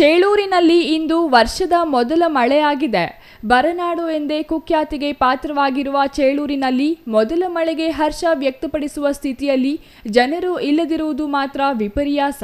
Child ಚೇಳೂರಿನಲ್ಲಿ ಇಂದು ವರ್ಷದ ಮೊದಲ ಮಳೆಯಾಗಿದೆ. ಬರನಾಡು ಎಂದೇ ಕುಖ್ಯಾತಿಗೆ ಪಾತ್ರವಾಗಿರುವ ಚೇಳೂರಿನಲ್ಲಿ ಮೊದಲ ಮಳೆಗೆ ಹರ್ಷ ವ್ಯಕ್ತಪಡಿಸುವ ಸ್ಥಿತಿಯಲ್ಲಿ ಜನರು ಇಲ್ಲದಿರುವುದು ಮಾತ್ರ ವಿಪರ್ಯಾಸ.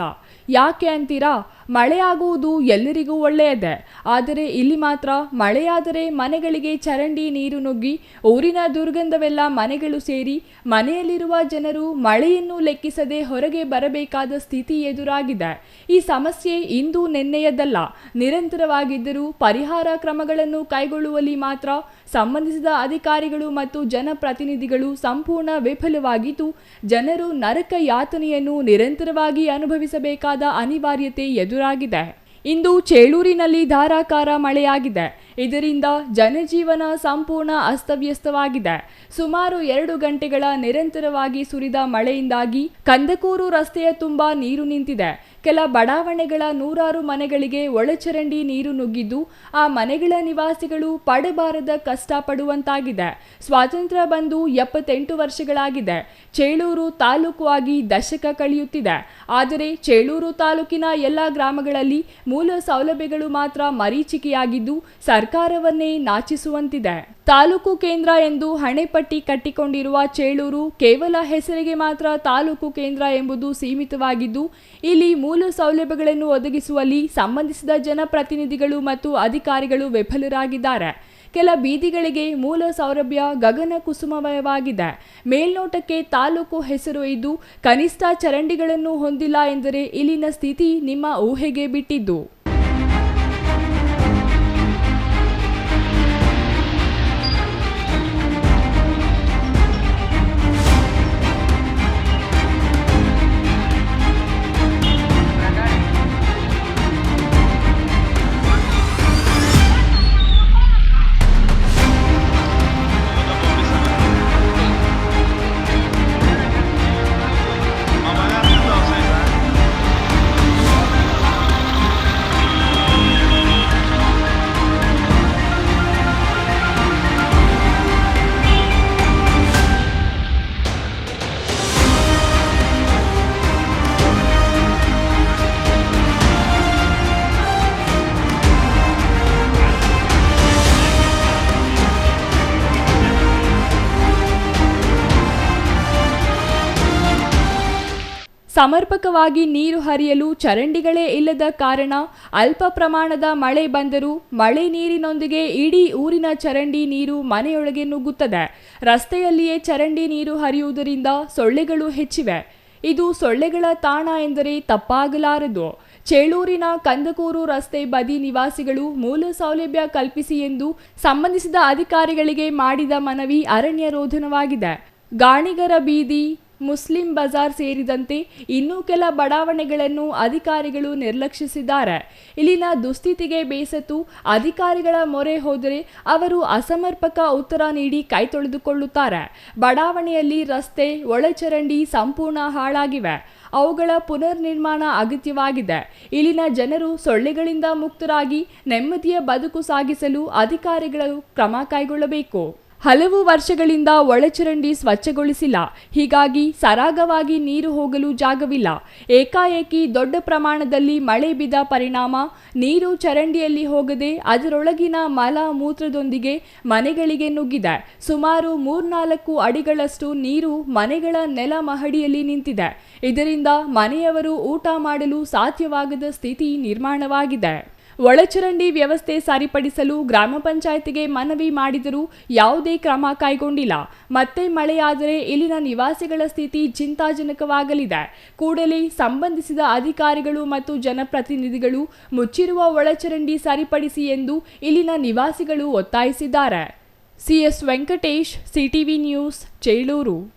ಯಾಕೆ ಅಂತೀರಾ? ಮಳೆಯಾಗುವುದು ಎಲ್ಲರಿಗೂ ಒಳ್ಳೆಯದೇ. ಆದರೆ ಇಲ್ಲಿ ಮಾತ್ರ ಮಳೆಯಾದರೆ ಮನೆಗಳಿಗೆ ಚರಂಡಿ ನೀರು ನುಗ್ಗಿ, ಊರಿನ ದುರ್ಗಂಧವೆಲ್ಲ ಮನೆಗಳು ಸೇರಿ ಮನೆಯಲ್ಲಿರುವ ಜನರು ಮಳೆಯನ್ನು ಲೆಕ್ಕಿಸದೆ ಹೊರಗೆ ಬರಬೇಕಾದ ಸ್ಥಿತಿ ಎದುರಾಗಿದೆ. ಈ ಸಮಸ್ಯೆ ಇಂದು ನಿನ್ನೆಯದಲ್ಲ. ನಿರಂತರವಾಗಿದ್ದರೂ ಪರಿಹಾರ ಕ್ರಮಗಳನ್ನು ಕೈಗೊಳ್ಳುವಲ್ಲಿ ಮಾತ್ರ ಸಂಬಂಧಿಸಿದ ಅಧಿಕಾರಿಗಳು ಮತ್ತು ಜನಪ್ರತಿನಿಧಿಗಳು ಸಂಪೂರ್ಣ ವಿಫಲವಾಗಿದ್ದು, ಜನರು ನರಕ ಯಾತನೆಯನ್ನು ನಿರಂತರವಾಗಿ ಅನುಭವಿಸಬೇಕಾದ ಅನಿವಾರ್ಯತೆ ಎದುರಾಗಿದೆ. ಇಂದು ಚೇಳೂರಿನಲ್ಲಿ ಧಾರಾಕಾರ ಮಳೆಯಾಗಿದೆ. ಇದರಿಂದ ಜನಜೀವನ ಸಂಪೂರ್ಣ ಅಸ್ತವ್ಯಸ್ತವಾಗಿದೆ. ಸುಮಾರು ಎರಡು ಗಂಟೆಗಳ ನಿರಂತರವಾಗಿ ಸುರಿದ ಮಳೆಯಿಂದಾಗಿ ಕಂದಕೂರು ರಸ್ತೆಯ ತುಂಬ ನೀರು ನಿಂತಿದೆ. ಕೆಲ ಬಡಾವಣೆಗಳ ನೂರಾರು ಮನೆಗಳಿಗೆ ಒಳಚರಂಡಿ ನೀರು ನುಗ್ಗಿದ್ದು, ಆ ಮನೆಗಳ ನಿವಾಸಿಗಳು ಪಡಬಾರದ ಕಷ್ಟ ಪಡುವಂತಾಗಿದೆ. ಸ್ವಾತಂತ್ರ್ಯ ಬಂದು ಎಪ್ಪತ್ತೆಂಟು ವರ್ಷಗಳಾಗಿದೆ. ಚೇಳೂರು ತಾಲೂಕು ಆಗಿ ದಶಕ ಕಳೆಯುತ್ತಿದೆ. ಆದರೆ ಚೇಳೂರು ತಾಲೂಕಿನ ಎಲ್ಲ ಗ್ರಾಮಗಳಲ್ಲಿ ಮೂಲ ಸೌಲಭ್ಯಗಳು ಮಾತ್ರ ಮರೀಚಿಕೆಯಾಗಿದ್ದು, ಸರ್ಕಾರವನ್ನೇ ನಾಚಿಸುವಂತಿದೆ. ತಾಲೂಕು ಕೇಂದ್ರ ಎಂದು ಹಣೆಪಟ್ಟಿ ಕಟ್ಟಿಕೊಂಡಿರುವ ಚೇಳೂರು ಕೇವಲ ಹೆಸರಿಗೆ ಮಾತ್ರ ತಾಲೂಕು ಕೇಂದ್ರ ಎಂಬುದು ಸೀಮಿತವಾಗಿದ್ದು, ಇಲ್ಲಿ ಮೂಲ ಸೌಲಭ್ಯಗಳನ್ನು ಒದಗಿಸುವಲ್ಲಿ ಸಂಬಂಧಿಸಿದ ಜನಪ್ರತಿನಿಧಿಗಳು ಮತ್ತು ಅಧಿಕಾರಿಗಳು ವಿಫಲರಾಗಿದ್ದಾರೆ. ಕೆಲ ಬೀದಿಗಳಿಗೆ ಮೂಲ ಸೌಲಭ್ಯ ಗಗನ ಕುಸುಮಮಯವಾಗಿದೆ ಮೇಲ್ನೋಟಕ್ಕೆ ತಾಲೂಕು ಹೆಸರು ಇದ್ದು, ಕನಿಷ್ಠ ಚರಂಡಿಗಳನ್ನು ಹೊಂದಿಲ್ಲ ಎಂದರೆ ಇಲ್ಲಿನ ಸ್ಥಿತಿ ನಿಮ್ಮ ಊಹೆಗೆ ಬಿಟ್ಟಿದ್ದು. ಸಮರ್ಪಕವಾಗಿ ನೀರು ಹರಿಯಲು ಚರಂಡಿಗಳೇ ಇಲ್ಲದ ಕಾರಣ ಅಲ್ಪ ಪ್ರಮಾಣದ ಮಳೆ ಬಂದರೂ ಮಳೆ ನೀರಿನೊಂದಿಗೆ ಇಡೀ ಊರಿನ ಚರಂಡಿ ನೀರು ಮನೆಯೊಳಗೆ ನುಗ್ಗುತ್ತದೆ. ರಸ್ತೆಯಲ್ಲಿಯೇ ಚರಂಡಿ ನೀರು ಹರಿಯುವುದರಿಂದ ಸೊಳ್ಳೆಗಳು ಹೆಚ್ಚಿವೆ. ಇದು ಸೊಳ್ಳೆಗಳ ತಾಣ ಎಂದರೆ ತಪ್ಪಾಗಲಾರದು. ಚೇಳೂರಿನ ಕಂದಕೂರು ರಸ್ತೆ ಬದಿ ನಿವಾಸಿಗಳು ಮೂಲ ಸೌಲಭ್ಯ ಕಲ್ಪಿಸಿ ಎಂದು ಸಂಬಂಧಿಸಿದ ಅಧಿಕಾರಿಗಳಿಗೆ ಮಾಡಿದ ಮನವಿ ಅರಣ್ಯ ರೋಧನವಾಗಿದೆ. ಗಾಣಿಗರ ಬೀದಿ ಮುಸ್ಲಿಂ ಬಜಾರ್ ಸೇರಿದಂತೆ ಇನ್ನೂ ಕೆಲ ಬಡಾವಣೆಗಳನ್ನು ಅಧಿಕಾರಿಗಳು ನಿರ್ಲಕ್ಷಿಸಿದ್ದಾರೆ. ಇಲ್ಲಿನ ದುಸ್ಥಿತಿಗೆ ಬೇಸತ್ತು ಅಧಿಕಾರಿಗಳ ಮೊರೆ ಹೋದರೆ ಅವರು ಅಸಮರ್ಪಕ ಉತ್ತರ ನೀಡಿ ಕೈ ತೊಳೆದುಕೊಳ್ಳುತ್ತಾರೆ. ಬಡಾವಣೆಯಲ್ಲಿ ರಸ್ತೆ, ಒಳಚರಂಡಿ ಸಂಪೂರ್ಣ ಹಾಳಾಗಿವೆ. ಅವುಗಳ ಪುನರ್ ನಿರ್ಮಾಣ ಅಗತ್ಯವಾಗಿದೆ. ಇಲ್ಲಿನ ಜನರು ಸೊಳ್ಳೆಗಳಿಂದ ಮುಕ್ತರಾಗಿ ನೆಮ್ಮದಿಯ ಬದುಕು ಸಾಗಿಸಲು ಅಧಿಕಾರಿಗಳು ಕ್ರಮ ಕೈಗೊಳ್ಳಬೇಕು. ಹಲವು ವರ್ಷಗಳಿಂದ ಒಳಚರಂಡಿ ಸ್ವಚ್ಛಗೊಳಿಸಿಲ್ಲ. ಹೀಗಾಗಿ ಸರಾಗವಾಗಿ ನೀರು ಹೋಗಲು ಜಾಗವಿಲ್ಲ. ಏಕಾಏಕಿ ದೊಡ್ಡ ಪ್ರಮಾಣದಲ್ಲಿ ಮಳೆ ಬಿದ್ದ ಪರಿಣಾಮ ನೀರು ಚರಂಡಿಯಲ್ಲಿ ಹೋಗದೆ ಅದರೊಳಗಿನ ಮಲ ಮೂತ್ರದೊಂದಿಗೆ ಮನೆಗಳಿಗೆ ನುಗ್ಗಿದೆ. ಸುಮಾರು ಮೂರ್ನಾಲ್ಕು ಅಡಿಗಳಷ್ಟು ನೀರು ಮನೆಗಳ ನೆಲ ಮಹಡಿಯಲ್ಲಿ ನಿಂತಿದೆ. ಇದರಿಂದ ಮನೆಯವರು ಊಟ ಮಾಡಲು ಸಾಧ್ಯವಾಗದ ಸ್ಥಿತಿ ನಿರ್ಮಾಣವಾಗಿದೆ. ಒಳಚರಂಡಿ ವ್ಯವಸ್ಥೆ ಸರಿಪಡಿಸಲು ಗ್ರಾಮ ಪಂಚಾಯತಿಗೆ ಮನವಿ ಮಾಡಿದರೂ ಯಾವುದೇ ಕ್ರಮ ಕೈಗೊಂಡಿಲ್ಲ. ಮತ್ತೆ ಮಳೆಯಾದರೆ ಇಲ್ಲಿನ ನಿವಾಸಿಗಳ ಸ್ಥಿತಿ ಚಿಂತಾಜನಕವಾಗಲಿದೆ. ಕೂಡಲೇ ಸಂಬಂಧಿಸಿದ ಅಧಿಕಾರಿಗಳು ಮತ್ತು ಜನಪ್ರತಿನಿಧಿಗಳು ಮುಚ್ಚಿರುವ ಒಳಚರಂಡಿ ಸರಿಪಡಿಸಿ ಎಂದು ಇಲ್ಲಿನ ನಿವಾಸಿಗಳು ಒತ್ತಾಯಿಸಿದ್ದಾರೆ. CS Venkatesh CTV news Chelur